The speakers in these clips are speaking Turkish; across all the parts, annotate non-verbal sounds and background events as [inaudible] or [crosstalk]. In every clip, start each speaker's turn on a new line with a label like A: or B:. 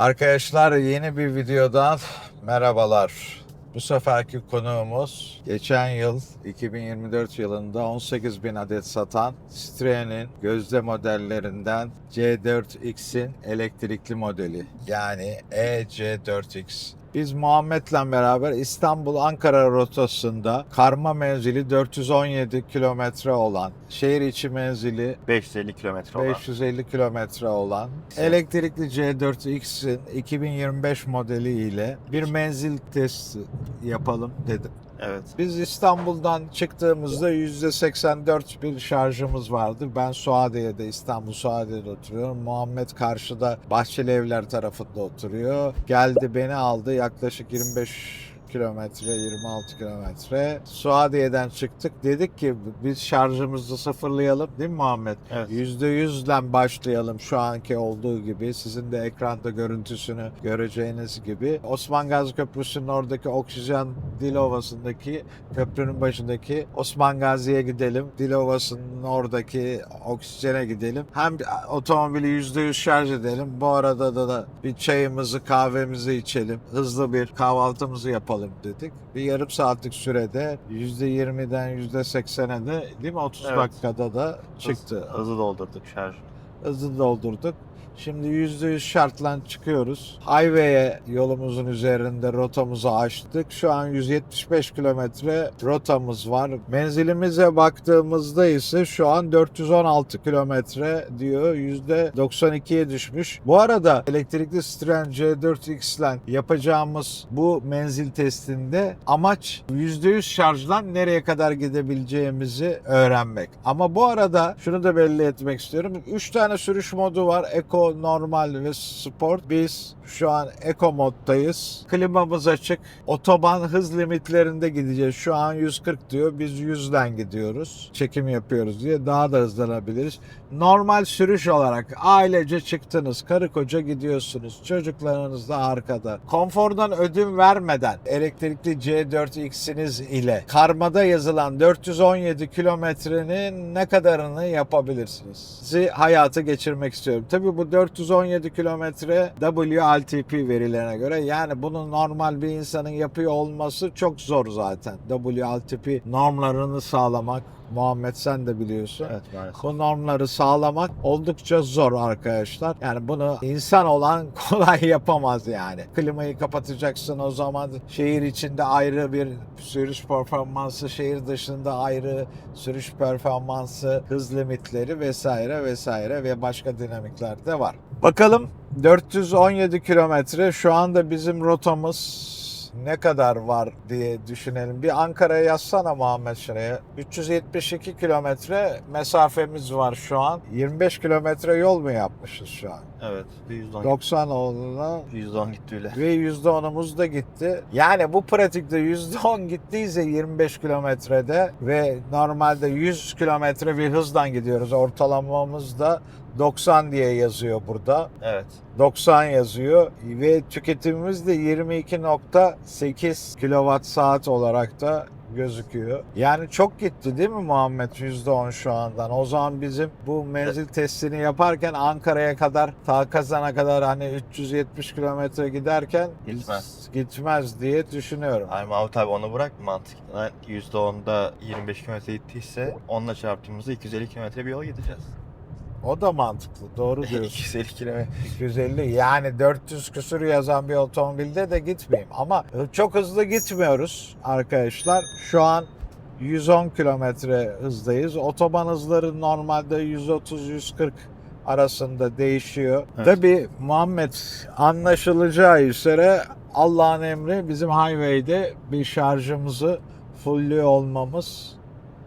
A: Arkadaşlar yeni bir videodan merhabalar. Bu seferki konuğumuz geçen yıl 2024 yılında 18 bin adet satan Citroen'in gözde modellerinden C4X'in elektrikli modeli yani E EC4X. Biz Muhammed'le beraber İstanbul-Ankara rotasında karma menzili 417 kilometre olan, şehir içi menzili
B: 550 kilometre olan.
A: 550 kilometre olan elektrikli C4X'in 2025 modeli ile bir menzil testi yapalım dedim.
B: Evet.
A: Biz İstanbul'dan çıktığımızda %84 bir şarjımız vardı. Ben Suadiye'de, İstanbul Suadiye'de oturuyorum. Muhammed karşıda Bahçeli Evler tarafında oturuyor. Geldi beni aldı yaklaşık 25 kilometre, 26 kilometre. Suadiye'den çıktık. Dedik ki biz şarjımızı sıfırlayalım değil mi Muhammed?
B: Evet.
A: %100'den başlayalım şu anki olduğu gibi. Sizin de ekranda görüntüsünü göreceğiniz gibi. Osman Gazi Köprüsü'nün oradaki oksijen Dilovası'ndaki köprünün başındaki Osman Gazi'ye gidelim. Dilovası'nın oradaki oksijene gidelim. Hem otomobili %100 şarj edelim. Bu arada da, da bir çayımızı kahvemizi içelim. Hızlı bir kahvaltımızı yapalım dedik. Bir yarım saatlik sürede %20'den %80'e de değil mi 30
B: Evet.
A: dakikada da çıktı.
B: Hızlı doldurduk şarj.
A: Hızlı doldurduk. Şimdi %100 şartla çıkıyoruz. Highway'e yolumuzun üzerinde rotamızı açtık. Şu an 175 kilometre rotamız var. Menzilimize baktığımızda ise şu an 416 kilometre diyor. %92'ye düşmüş. Bu arada elektrikli Citroen C4X ile yapacağımız bu menzil testinde amaç %100 şarjla nereye kadar gidebileceğimizi öğrenmek. Ama bu arada şunu da belli etmek istiyorum. 3 tane sürüş modu var. Eco, normal ve sport. Biz şu an Eco moddayız. Klimamız açık. Otoban hız limitlerinde gideceğiz. Şu an 140 diyor. Biz 100'den gidiyoruz. Çekim yapıyoruz diye daha da hızlanabiliriz. Normal sürüş olarak ailece çıktınız. Karı koca gidiyorsunuz. Çocuklarınız da arkada. Konfordan ödün vermeden elektrikli C4X'iniz ile karmada yazılan 417 kilometrenin ne kadarını yapabilirsiniz? Sizi hayata geçirmek istiyorum. Tabii bu 417 kilometre WLTP verilerine göre yani bunu normal bir insanın yapıyor olması çok zor zaten. WLTP normlarını sağlamak Muhammed sen de biliyorsun.
B: Evet maalesef.
A: Bu normları sağlamak oldukça zor arkadaşlar. Yani bunu insan olan [laughs] kolay yapamaz yani. Klimayı kapatacaksın o zaman şehir içinde ayrı bir sürüş performansı, şehir dışında ayrı sürüş performansı, hız limitleri vesaire vesaire ve başka dinamikler de var. Bakalım 417 kilometre şu anda bizim rotamız ne kadar var diye düşünelim. Bir Ankara'ya yazsana Muhammed şuraya. 372 kilometre mesafemiz var şu an. 25 kilometre yol mu yapmışız şu an?
B: Evet. Bir 110,
A: 90 olduğuna
B: 110 gitti öyle.
A: ve %10'umuz da gitti. Yani bu pratikte %10 gittiyse 25 kilometrede ve normalde 100 kilometre bir hızdan gidiyoruz. Ortalamamız da 90 diye yazıyor burada.
B: Evet.
A: 90 yazıyor ve tüketimimiz de 22.8 kilowatt saat olarak da gözüküyor. Yani çok gitti değil mi Muhammed %10 şu andan? O zaman bizim bu menzil testini yaparken Ankara'ya kadar ta Kazan'a kadar hani 370 kilometre giderken
B: Gitmez.
A: gitmez diye düşünüyorum.
B: Ay Mahmut abi onu bırak mantıklı. %10'da 25 kilometre gittiyse onunla çarptığımızda 250 kilometre bir yol gideceğiz.
A: O da mantıklı. Doğru diyorsun.
B: 250 kilometre.
A: 250 yani 400 küsür yazan bir otomobilde de gitmeyeyim. Ama çok hızlı gitmiyoruz arkadaşlar. Şu an 110 kilometre hızdayız. Otoban hızları normalde 130-140 arasında değişiyor.
B: Evet.
A: Tabii Muhammed anlaşılacağı üzere Allah'ın emri bizim highway'de bir şarjımızı fullüyor olmamız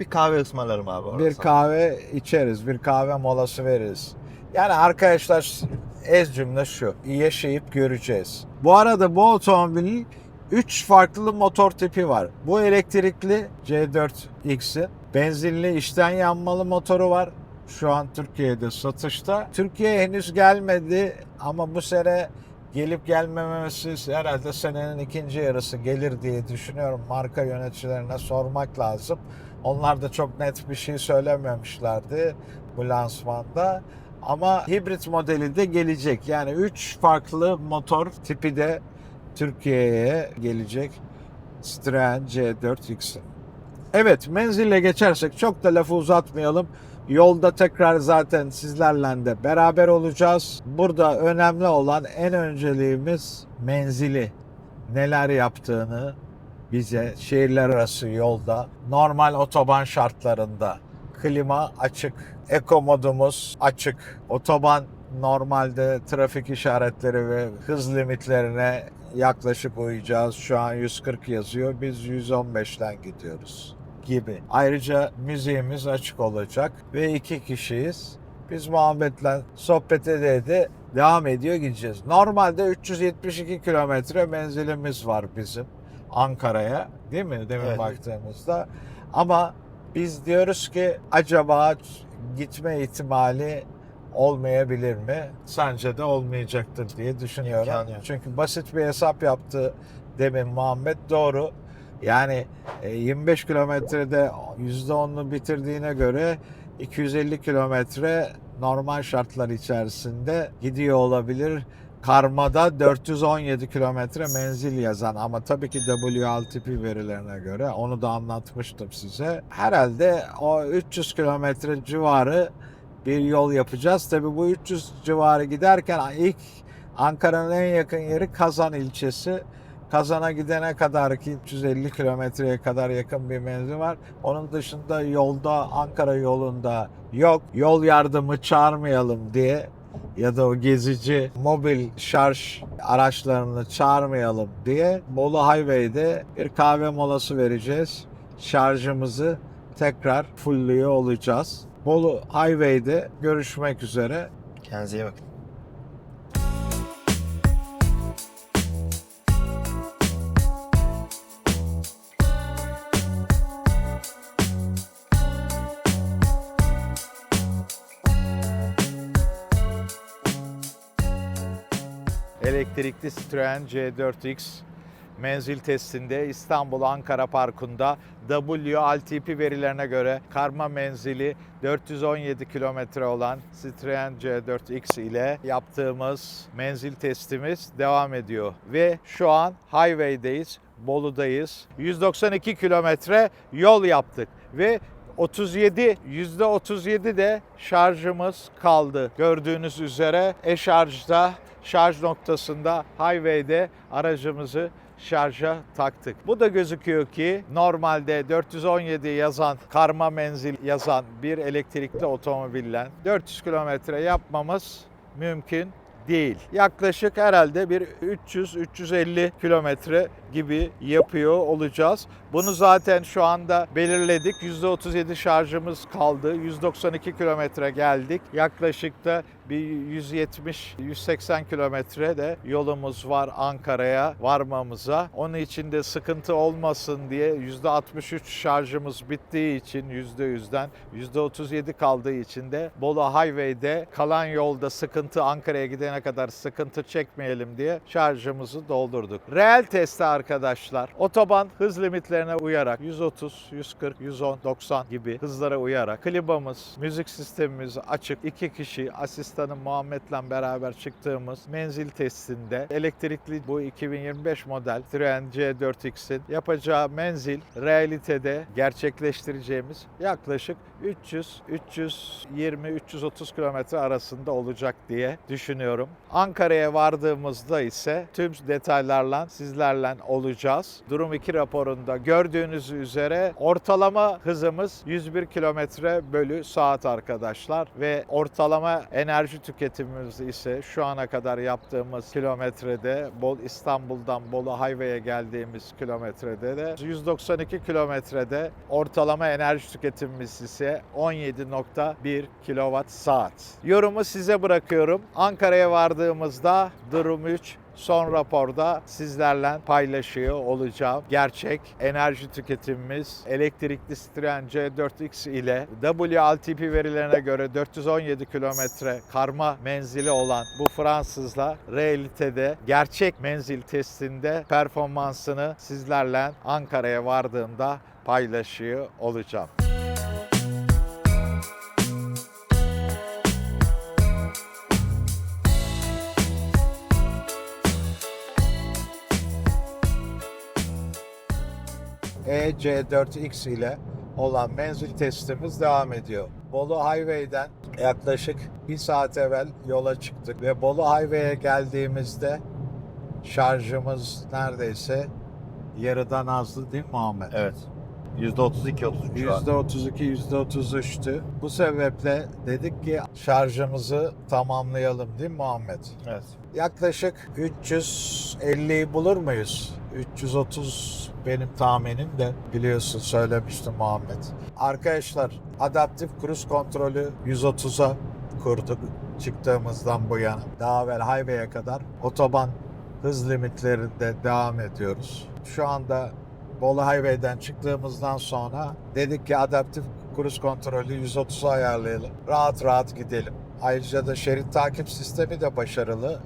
B: Bir kahve ısmarlarım abi orada
A: bir
B: sana.
A: kahve içeriz, bir kahve molası veririz. Yani arkadaşlar ez cümle şu, yaşayıp göreceğiz. Bu arada bu otomobilin 3 farklı motor tipi var. Bu elektrikli C4X'in, benzinli içten yanmalı motoru var. Şu an Türkiye'de satışta. Türkiye'ye henüz gelmedi ama bu sene gelip gelmemesi herhalde senenin ikinci yarısı gelir diye düşünüyorum. Marka yöneticilerine sormak lazım. Onlar da çok net bir şey söylememişlerdi bu lansmanda. Ama hibrit modeli de gelecek. Yani 3 farklı motor tipi de Türkiye'ye gelecek. Citroen C4X. Evet menzille geçersek çok da lafı uzatmayalım. Yolda tekrar zaten sizlerle de beraber olacağız. Burada önemli olan en önceliğimiz menzili. Neler yaptığını bize şehirler arası yolda normal otoban şartlarında klima açık, eko modumuz açık. Otoban normalde trafik işaretleri ve hız limitlerine yaklaşık uyacağız. Şu an 140 yazıyor. Biz 115'ten gidiyoruz gibi. Ayrıca müziğimiz açık olacak ve iki kişiyiz. Biz Muhammed'le sohbet ede devam ediyor gideceğiz. Normalde 372 kilometre menzilimiz var bizim Ankara'ya değil mi demin
B: Evet.
A: baktığımızda. Ama biz diyoruz ki acaba gitme ihtimali olmayabilir mi? Sence de olmayacaktır diye düşünüyorum.
B: İmkanı.
A: Çünkü basit bir hesap yaptı demin Muhammed doğru. Yani e, 25 kilometrede %10'unu bitirdiğine göre 250 kilometre normal şartlar içerisinde gidiyor olabilir. Karmada 417 kilometre menzil yazan ama tabii ki WLTP verilerine göre onu da anlatmıştım size. Herhalde o 300 kilometre civarı bir yol yapacağız. Tabii bu 300 civarı giderken ilk Ankara'nın en yakın yeri Kazan ilçesi. Kazan'a gidene kadar ki 350 kilometreye kadar yakın bir menzil var. Onun dışında yolda Ankara yolunda yok. Yol yardımı çağırmayalım diye ya da o gezici mobil şarj araçlarını çağırmayalım diye Bolu Highway'de bir kahve molası vereceğiz. Şarjımızı tekrar fullüyor olacağız. Bolu Highway'de görüşmek üzere.
B: Kendinize iyi bakın.
A: Elektrikli Citroen C4X menzil testinde İstanbul Ankara Parkı'nda WLTP verilerine göre karma menzili 417 kilometre olan Citroen C4X ile yaptığımız menzil testimiz devam ediyor. Ve şu an highway'deyiz, Bolu'dayız. 192 kilometre yol yaptık ve 37 %37 de şarjımız kaldı. Gördüğünüz üzere e-şarjda şarj noktasında highway'de aracımızı şarja taktık. Bu da gözüküyor ki normalde 417 yazan karma menzil yazan bir elektrikli otomobille 400 kilometre yapmamız mümkün değil. Yaklaşık herhalde bir 300-350 kilometre gibi yapıyor olacağız. Bunu zaten şu anda belirledik. %37 şarjımız kaldı. 192 kilometre geldik. Yaklaşık da bir 170-180 kilometre de yolumuz var Ankara'ya varmamıza. Onun için de sıkıntı olmasın diye %63 şarjımız bittiği için %100'den %37 kaldığı için de Bolu Highway'de kalan yolda sıkıntı Ankara'ya gidene kadar sıkıntı çekmeyelim diye şarjımızı doldurduk. Reel testi arkadaşlar. Otoban hız limitlerine uyarak 130, 140, 110, 90 gibi hızlara uyarak klimamız, müzik sistemimiz açık. iki kişi asistanım Muhammed'le beraber çıktığımız menzil testinde elektrikli bu 2025 model Citroen C4X'in yapacağı menzil realitede gerçekleştireceğimiz yaklaşık 300 320 330 kilometre arasında olacak diye düşünüyorum. Ankara'ya vardığımızda ise tüm detaylarla sizlerle olacağız. Durum 2 raporunda gördüğünüz üzere ortalama hızımız 101 kilometre bölü saat arkadaşlar ve ortalama enerji tüketimimiz ise şu ana kadar yaptığımız kilometrede Bol İstanbul'dan Bolu Highway'e geldiğimiz kilometrede de 192 kilometrede ortalama enerji tüketimimiz ise 17.1 kilowatt saat. Yorumu size bırakıyorum. Ankara'ya vardığımızda durum 3 son raporda sizlerle paylaşıyor olacağım. Gerçek enerji tüketimimiz elektrikli Citroen C4X ile WLTP verilerine göre 417 kilometre karma menzili olan bu Fransızla realitede gerçek menzil testinde performansını sizlerle Ankara'ya vardığımda paylaşıyor olacağım. EC4X ile olan menzil testimiz devam ediyor. Bolu Highway'den yaklaşık bir saat evvel yola çıktık ve Bolu Highway'e geldiğimizde şarjımız neredeyse yarıdan azdı değil mi Muhammed?
B: Evet. %32-33 şu an.
A: %32, %33'tü. Bu sebeple dedik ki şarjımızı tamamlayalım değil mi Muhammed?
B: Evet.
A: Yaklaşık 350'yi bulur muyuz? 330 benim tahminim de biliyorsun söylemiştim Muhammed. Arkadaşlar adaptif cruise kontrolü 130'a kurduk çıktığımızdan bu yana. Daha evvel highway'e kadar otoban hız limitlerinde devam ediyoruz. Şu anda Bolu Highway'den çıktığımızdan sonra dedik ki adaptif cruise kontrolü 130'a ayarlayalım. Rahat rahat gidelim. Ayrıca da şerit takip sistemi de başarılı.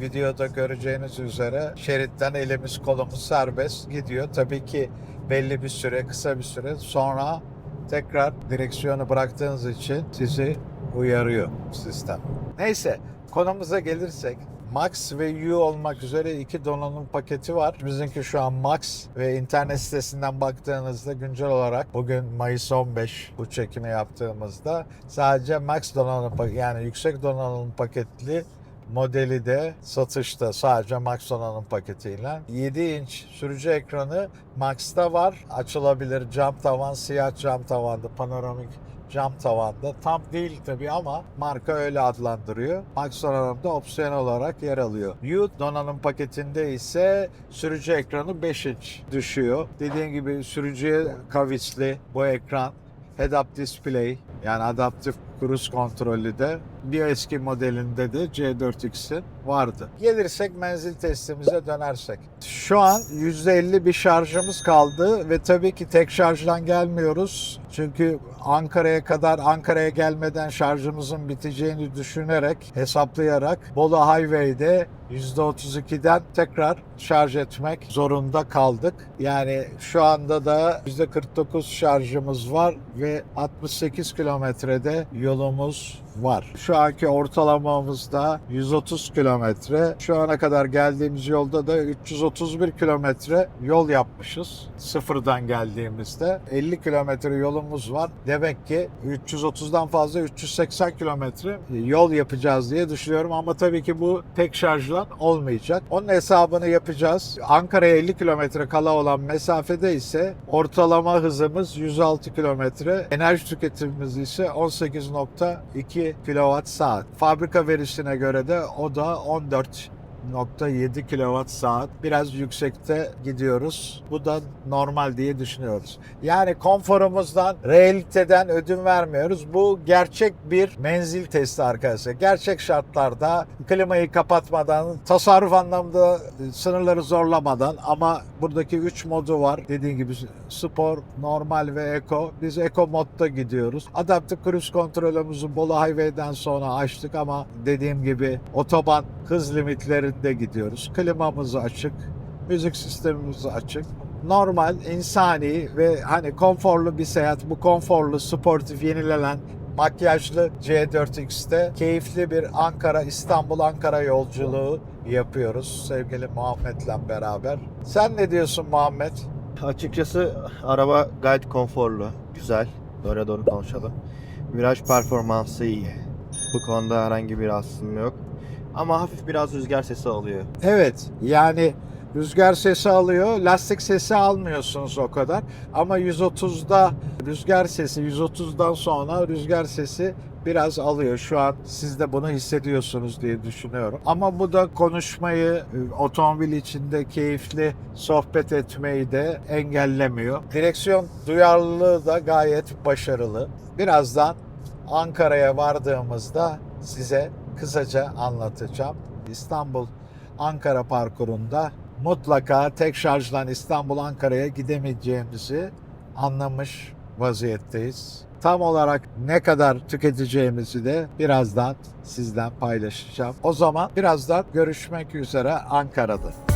A: Videoda göreceğiniz üzere şeritten elimiz kolumuz serbest gidiyor. Tabii ki belli bir süre, kısa bir süre sonra tekrar direksiyonu bıraktığınız için sizi uyarıyor sistem. Neyse konumuza gelirsek Max ve U olmak üzere iki donanım paketi var. Bizimki şu an Max ve internet sitesinden baktığınızda güncel olarak bugün Mayıs 15 bu çekimi yaptığımızda sadece Max donanım yani yüksek donanım paketli modeli de satışta sadece Max donanım paketiyle. 7 inç sürücü ekranı Max'ta var. Açılabilir cam tavan, siyah cam tavandı, panoramik cam tavanda. Tam değil tabii ama marka öyle adlandırıyor. Max donanımda opsiyon olarak yer alıyor. U donanım paketinde ise sürücü ekranı 5 inç düşüyor. Dediğim gibi sürücüye kavisli bu ekran head-up display yani adaptif cruise kontrolü de bir eski modelinde de C4X'in vardı. Gelirsek menzil testimize dönersek. Şu an %50 bir şarjımız kaldı ve tabii ki tek şarjdan gelmiyoruz. Çünkü Ankara'ya kadar Ankara'ya gelmeden şarjımızın biteceğini düşünerek hesaplayarak Bolu Highway'de %32'den tekrar şarj etmek zorunda kaldık. Yani şu anda da %49 şarjımız var ve 68 kilometrede yolumuz var. Şu anki ortalamamızda 130 kilometre. Şu ana kadar geldiğimiz yolda da 331 kilometre yol yapmışız. Sıfırdan geldiğimizde 50 kilometre yolumuz var. Demek ki 330'dan fazla 380 kilometre yol yapacağız diye düşünüyorum ama tabii ki bu tek şarjla olmayacak. Onun hesabını yapacağız. Ankara'ya 50 kilometre kala olan mesafede ise ortalama hızımız 106 kilometre. Enerji tüketimimiz ise 18 9.2 kWh. Fabrika verisine göre de o da 14 .7 kilowatt saat. Biraz yüksekte gidiyoruz. Bu da normal diye düşünüyoruz. Yani konforumuzdan, realiteden ödün vermiyoruz. Bu gerçek bir menzil testi arkadaşlar. Gerçek şartlarda klimayı kapatmadan, tasarruf anlamda sınırları zorlamadan ama buradaki 3 modu var. Dediğim gibi spor, normal ve eko. Biz eko modda gidiyoruz. Adaptif cruise kontrolümüzü Bolu Highway'den sonra açtık ama dediğim gibi otoban hız limitlerinde gidiyoruz. Klimamız açık, müzik sistemimiz açık. Normal, insani ve hani konforlu bir seyahat. Bu konforlu, sportif, yenilenen makyajlı C4X'te keyifli bir Ankara, İstanbul Ankara yolculuğu yapıyoruz sevgili Muhammed'le beraber. Sen ne diyorsun Muhammed?
B: Açıkçası araba gayet konforlu, güzel. Doğru doğru konuşalım. Viraj performansı iyi. Bu konuda herhangi bir rahatsızlığım yok. Ama hafif biraz rüzgar sesi alıyor.
A: Evet yani rüzgar sesi alıyor. Lastik sesi almıyorsunuz o kadar. Ama 130'da rüzgar sesi 130'dan sonra rüzgar sesi biraz alıyor. Şu an siz de bunu hissediyorsunuz diye düşünüyorum. Ama bu da konuşmayı, otomobil içinde keyifli sohbet etmeyi de engellemiyor. Direksiyon duyarlılığı da gayet başarılı. Birazdan Ankara'ya vardığımızda size kısaca anlatacağım. İstanbul Ankara parkurunda mutlaka tek şarjdan İstanbul Ankara'ya gidemeyeceğimizi anlamış vaziyetteyiz. Tam olarak ne kadar tüketeceğimizi de birazdan sizden paylaşacağım. O zaman birazdan görüşmek üzere Ankara'da.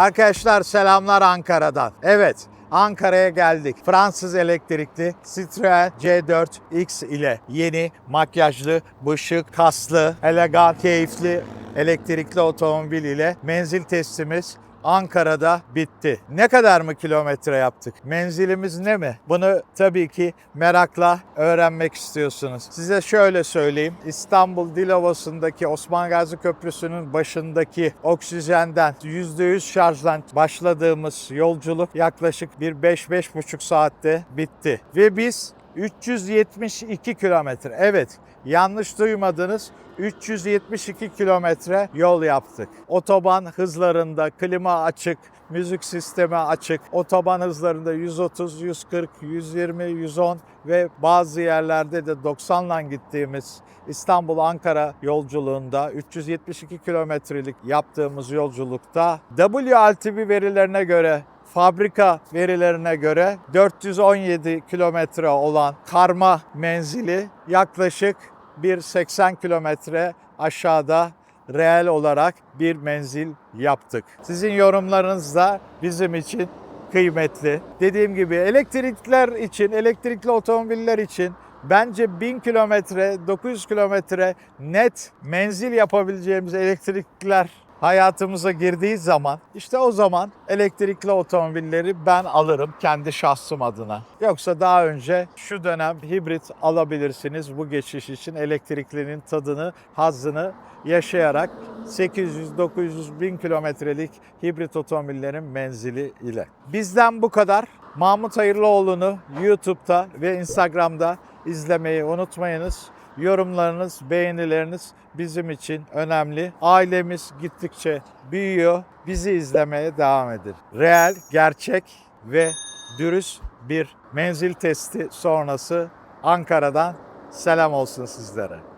A: Arkadaşlar selamlar Ankara'dan. Evet Ankara'ya geldik. Fransız elektrikli Citroen C4 X ile yeni makyajlı, bışık, kaslı, elegan, keyifli elektrikli otomobil ile menzil testimiz Ankara'da bitti. Ne kadar mı kilometre yaptık? Menzilimiz ne mi? Bunu tabii ki merakla öğrenmek istiyorsunuz. Size şöyle söyleyeyim. İstanbul Dilovası'ndaki Osman Gazi Köprüsü'nün başındaki oksijenden %100 şarjla başladığımız yolculuk yaklaşık bir 5-5,5 saatte bitti. Ve biz 372 kilometre. Evet, yanlış duymadınız. 372 kilometre yol yaptık. Otoban hızlarında klima açık, müzik sistemi açık. Otoban hızlarında 130, 140, 120, 110 ve bazı yerlerde de 90'la gittiğimiz İstanbul-Ankara yolculuğunda 372 kilometrelik yaptığımız yolculukta WLTP verilerine göre fabrika verilerine göre 417 kilometre olan karma menzili yaklaşık bir 80 kilometre aşağıda reel olarak bir menzil yaptık. Sizin yorumlarınız da bizim için kıymetli. Dediğim gibi elektrikler için, elektrikli otomobiller için bence 1000 kilometre, 900 kilometre net menzil yapabileceğimiz elektrikler hayatımıza girdiği zaman işte o zaman elektrikli otomobilleri ben alırım kendi şahsım adına. Yoksa daha önce şu dönem hibrit alabilirsiniz bu geçiş için elektriklinin tadını, hazzını yaşayarak 800-900 bin kilometrelik hibrit otomobillerin menzili ile. Bizden bu kadar. Mahmut Hayırlıoğlu'nu YouTube'da ve Instagram'da izlemeyi unutmayınız. Yorumlarınız, beğenileriniz bizim için önemli. Ailemiz gittikçe büyüyor. Bizi izlemeye devam edin. Real, gerçek ve dürüst bir menzil testi sonrası Ankara'dan selam olsun sizlere.